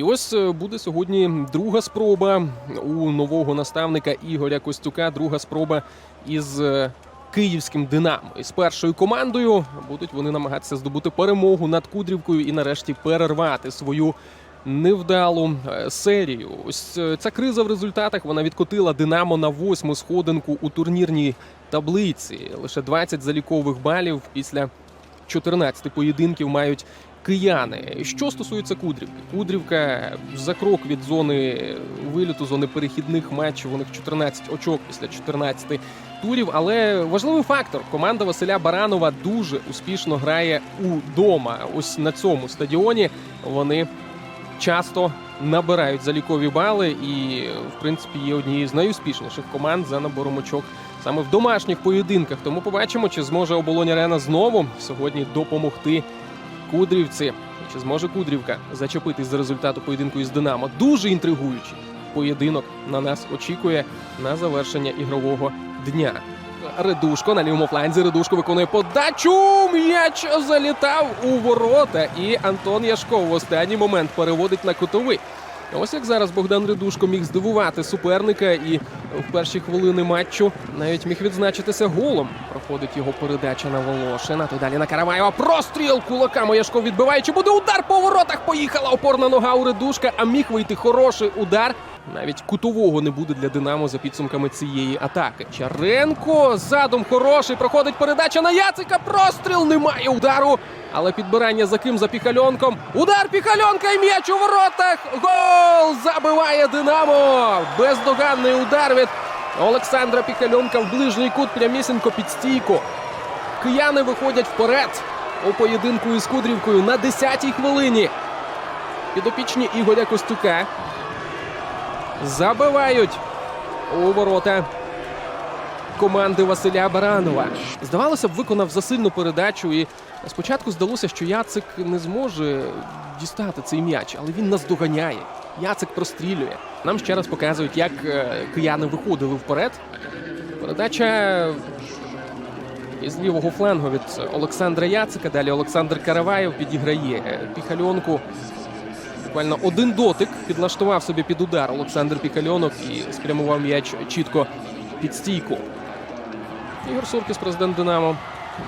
І ось е, буде сьогодні друга спроба у нового наставника Ігоря Костюка. Друга спроба із е, київським Динамо. І з першою командою будуть вони намагатися здобути перемогу над Кудрівкою і нарешті перервати свою. Невдалу е, серію. Ось ця криза в результатах вона відкотила Динамо на восьму сходинку у турнірній таблиці. Лише 20 залікових балів після 14 поєдинків мають кияни. Що стосується Кудрівки, Кудрівка за крок від зони виліту, зони перехідних матчів. У них 14 очок після 14 турів. Але важливий фактор: команда Василя Баранова дуже успішно грає удома. Ось на цьому стадіоні вони часто набирають залікові бали і, в принципі, є однією з найуспішніших команд за набором очок саме в домашніх поєдинках. Тому побачимо, чи зможе оболонь арена знову сьогодні допомогти Кудрівці. Чи зможе Кудрівка зачепитись за результату поєдинку із Динамо? Дуже інтригуючий поєдинок на нас очікує на завершення ігрового дня. Редушко на лівому фланзі. Редушко виконує подачу. М'яч залітав у ворота. І Антон Яшков в останній момент переводить на кутовий. Ось як зараз Богдан Редушко міг здивувати суперника і в перші хвилини матчу навіть міг відзначитися голом. Проходить його передача на Волошина. То далі на Караваєва. Простріл кулаками Яшков відбиває. Чи буде удар по воротах? Поїхала опорна нога у Редушка, а міг вийти хороший удар. Навіть кутового не буде для Динамо за підсумками цієї атаки. Чаренко задум хороший. Проходить передача на Яцика. Простріл немає удару. Але підбирання за ким за піхальонком. Удар піхальонка і м'яч у воротах. Гол! Забиває Динамо. Бездоганний удар від Олександра Піхальонка в ближній кут прямісінько під стійку. Кияни виходять вперед у поєдинку із Кудрівкою на 10-й хвилині. Підопічні Ігоря Костюка забивають у ворота команди Василя Баранова. Здавалося б, виконав засильну передачу, і спочатку здалося, що Яцик не зможе дістати цей м'яч, але він нас доганяє. Яцик прострілює. Нам ще раз показують, як е, кияни виходили вперед. Передача із лівого флангу від Олександра Яцика. Далі Олександр Караваєв підіграє е, піхальонку. Буквально один дотик підлаштував собі під удар Олександр Пікальонок і спрямував м'яч чітко під стійку. Ігор Суркіс, президент Динамо.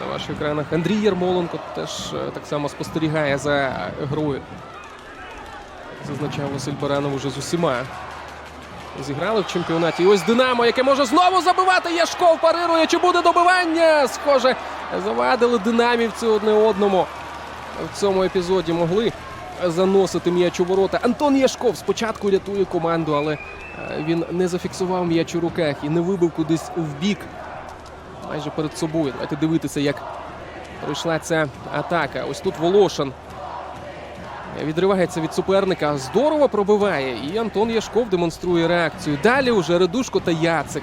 На ваших екранах Андрій Єрмоленко теж е, так само спостерігає за грою. Зазначав Василь Баранов уже з усіма. Зіграли в чемпіонаті. І ось Динамо, яке може знову забивати. Яшков парирує. Чи буде добивання? Схоже, завадили динамівці одне одному. В цьому епізоді могли заносити м'яч у ворота. Антон Яшков спочатку рятує команду, але е, він не зафіксував м'яч у руках і не вибив кудись в бік. Майже перед собою. Давайте дивитися, як пройшла ця атака. Ось тут Волошин відривається від суперника. Здорово пробиває. І Антон Яшков демонструє реакцію. Далі уже Редушко та Яцик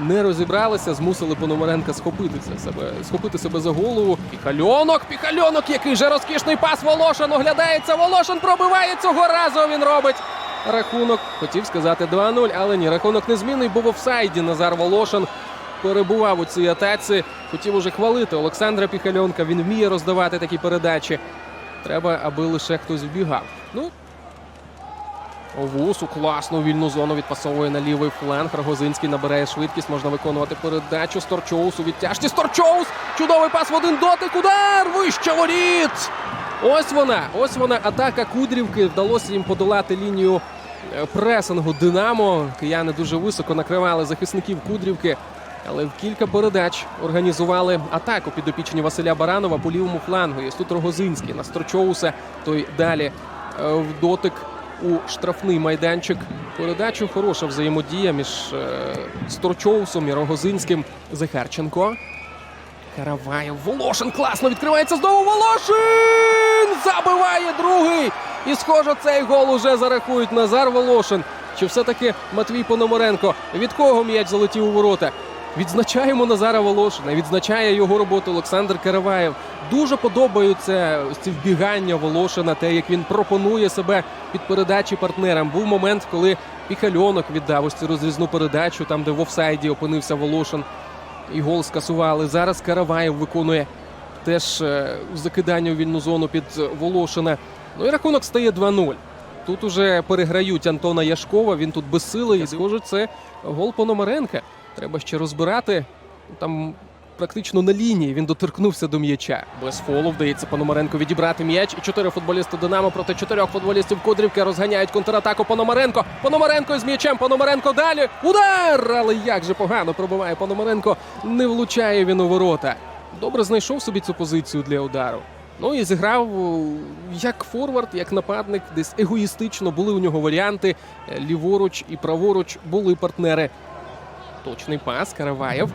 не розібралися, змусили Пономаренка схопити це себе, схопити себе за голову. Піхальонок, піхальонок, який же розкішний пас. Волошин оглядається. Волошин пробиває цього разу. Він робить рахунок. Хотів сказати 2-0, але ні, рахунок не змінний, бо в офсайді Назар Волошин перебував у цій атаці. Хотів уже хвалити Олександра Піхальонка. Він вміє роздавати такі передачі. Треба, аби лише хтось вбігав. Ну, Овусу класно вільну зону відпасовує на лівий фланг. Рогозинський набирає швидкість. Можна виконувати передачу. Сторчоус у відтяжці. Сторчоус! Чудовий пас в один дотик. Удар! Вище воріт! Ось вона. Ось вона. Атака Кудрівки. Вдалося їм подолати лінію е, пресингу Динамо. Кияни дуже високо накривали захисників Кудрівки. Але в кілька передач організували атаку підопічні Василя Баранова по лівому флангу. Ось тут Рогозинський на Сторчоуса. Той далі е, в дотик у штрафний майданчик. Передачу хороша взаємодія між е, Сторчоусом і Рогозинським. Захарченко. Караваєв. Волошин класно відкривається знову. Волошин! Забиває другий. І схоже, цей гол уже зарахують Назар Волошин. Чи все-таки Матвій Пономаренко? Від кого м'яч залетів у ворота? Відзначаємо Назара Волошина, відзначає його роботу Олександр Караваєв. Дуже подобаються ці вбігання Волошина, те, як він пропонує себе під передачі партнерам. Був момент, коли Піхальонок віддав ось цю розрізну передачу, там де в офсайді опинився Волошин. І гол скасували. Зараз Караваєв виконує теж е, закидання у вільну зону під Волошина. Ну і рахунок стає 2-0. тут уже переграють Антона Яшкова. Він тут безсилий. І схоже, це гол Пономаренка. Треба ще розбирати. Там практично на лінії він доторкнувся до м'яча. Без фолу вдається Пономаренко відібрати м'яч. І чотири футболісти Динамо проти чотирьох футболістів Кудрівки розганяють контратаку Пономаренко. Пономаренко з м'ячем. Пономаренко далі. Удар! Але як же погано пробиває Пономаренко. Не влучає він у ворота. Добре знайшов собі цю позицію для удару. Ну і зіграв е, як форвард, як нападник, десь егоїстично були у нього варіанти. Е, Ліворуч і праворуч були партнери. Точний пас. Караваєв.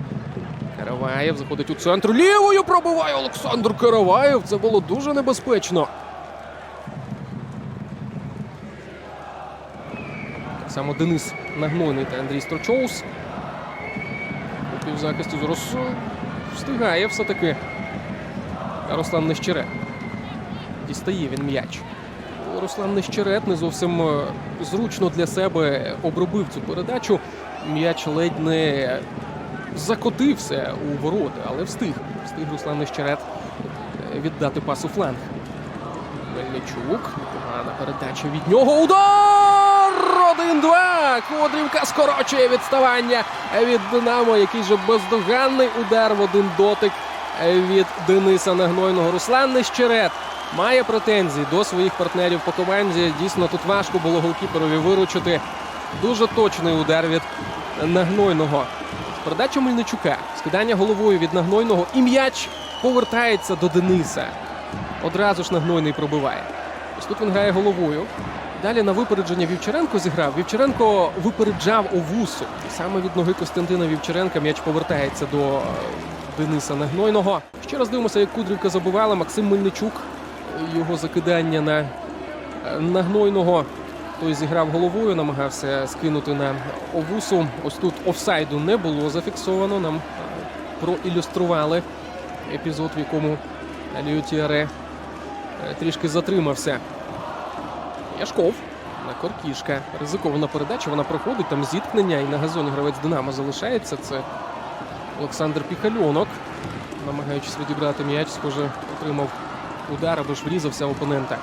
Караваєв заходить у центр. Лівою пробиває Олександр Караваєв. Це було дуже небезпечно. Так само Денис Нагнойний та Андрій Строчоус. У півзахисті зараз встигає все-таки. Руслан Нещерет. Дістає він м'яч. Руслан Нещерет не зовсім е, зручно для себе обробив цю передачу. М'яч ледь не закотився у ворота, але встиг. Встиг Руслан Нещерет е, віддати пас у фланг. Мельничук. Непогана передача від нього. Удар! 1-2! Кодрівка скорочує відставання від Динамо. Який же бездоганний удар в один дотик від Дениса Нагнойного. Руслан Нещерет має претензії до своїх партнерів по команді. Дійсно, тут важко було голкіперові виручити. Дуже точний удар від Нагнойного. Передача Мельничука. Скидання головою від Нагнойного. І м'яч повертається до Дениса. Одразу ж Нагнойний пробиває. Ось тут він грає головою. Далі на випередження Вівчаренко зіграв. Вівчаренко випереджав Овусу. Саме від ноги Костянтина Вівчаренка м'яч повертається до е, Дениса Нагнойного. Ще раз дивимося, як Кудрівка забивала. Максим Мельничук. е, Його закидання на е, Нагнойного. Той зіграв головою, намагався скинути на Овусу. Ось тут офсайду не було зафіксовано. Нам е, проілюстрували епізод, в якому Ліотіаре е, трішки затримався. Яшков на Коркішка. Ризикована передача. Вона проходить там зіткнення. І на газоні гравець Динамо залишається. Це Олександр Піхальонок. Намагаючись відібрати м'яч, схоже, отримав удар або ж врізався опонента.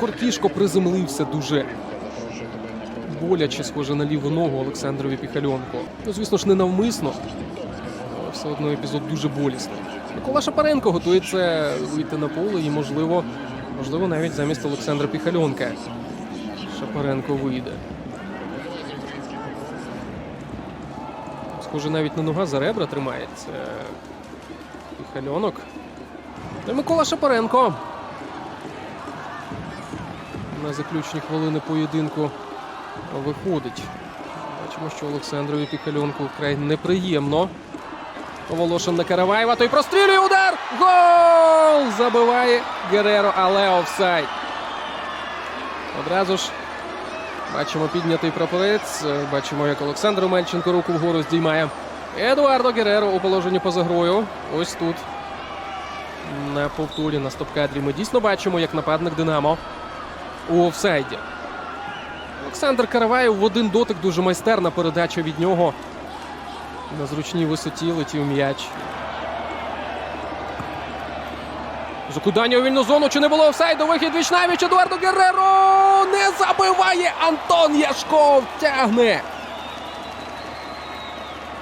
Коркішко приземлився дуже боляче, схоже на ліву ногу Олександрові Піхальонку. Ну, звісно ж, не навмисно. але Все одно епізод дуже болісний. Микола Шапаренко готується вийти на поле і, можливо, можливо, навіть замість Олександра Піхальонка. Шапаренко вийде. Схоже, навіть не нога за ребра тримається. Піхальонок. Та Микола Шапаренко. На заключні хвилини поєдинку виходить. Бачимо, що Олександрові Піхальонку вкрай неприємно. Волошин на Караваєва. Той прострілює удар. Гол! Забиває Гереро, але офсайд. Одразу ж бачимо піднятий прапорець. Бачимо, як Олександр Мельченко руку вгору здіймає. Едуардо Гереро у положенні поза грою. Ось тут. На повторі на стоп-кадрі ми дійсно бачимо, як нападник Динамо у офсайді. Олександр Караваєв в один дотик дуже майстерна передача від нього. На зручній висоті летів м'яч. Закидання у вільну зону. Чи не було офсайду? Вихід Вічнавіч. Едуардо Герреро не забиває. Антон Яшков тягне.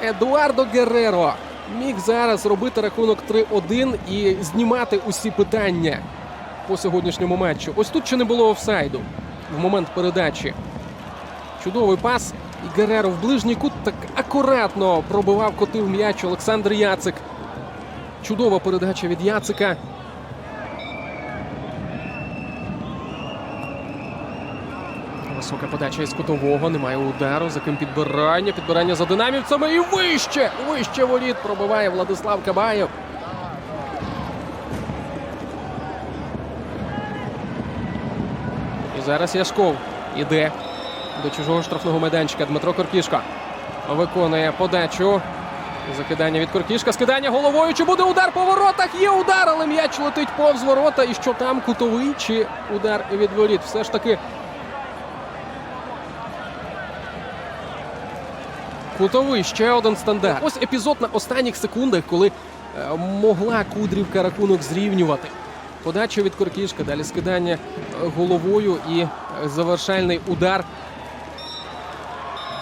Едуардо Герреро міг зараз робити рахунок 3-1 і знімати усі питання по сьогоднішньому матчу. Ось тут ще не було офсайду в момент передачі. Чудовий пас. І Гереро в ближній кут так акуратно пробивав котив м'яч Олександр Яцик. Чудова передача від Яцика. Висока подача із кутового. Немає удару. За ким підбирання. Підбирання за динамівцями. І вище! Вище воріт пробиває Владислав Кабаєв. І зараз Яшков іде до чужого штрафного майданчика. Дмитро Коркішко виконує подачу. Закидання від Коркішка. Скидання головою. Чи буде удар по воротах? Є удар, але м'яч летить повз ворота. І що там кутовий чи удар від воріт? Все ж таки. Кутовий ще один стандарт. Ось епізод на останніх секундах, коли е, могла Кудрівка рахунок зрівнювати. Подача від Коркішка, далі скидання е, головою і е, завершальний удар.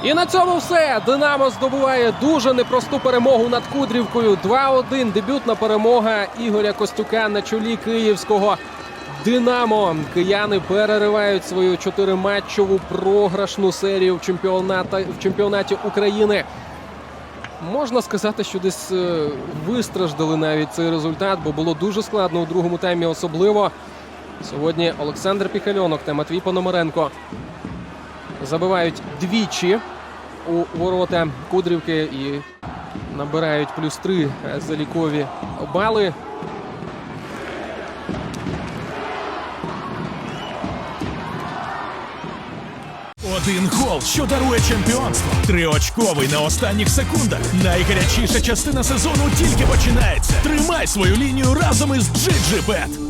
І на цьому все. Динамо здобуває дуже непросту перемогу над Кудрівкою. 2-1. Дебютна перемога Ігоря Костюка на чолі київського Динамо. Кияни переривають свою чотириматчову програшну серію в, чемпіоната, в чемпіонаті України. Можна сказати, що десь е, вистраждали навіть цей результат, бо було дуже складно у другому таймі, особливо. Сьогодні Олександр Піхальонок та Матвій Пономаренко забивають двічі у ворота Кудрівки і набирають плюс три залікові бали. Один гол, що дарує чемпіонство. Триочковий на останніх секундах. Найгарячіша частина сезону тільки починається. Тримай свою лінію разом із GGBet.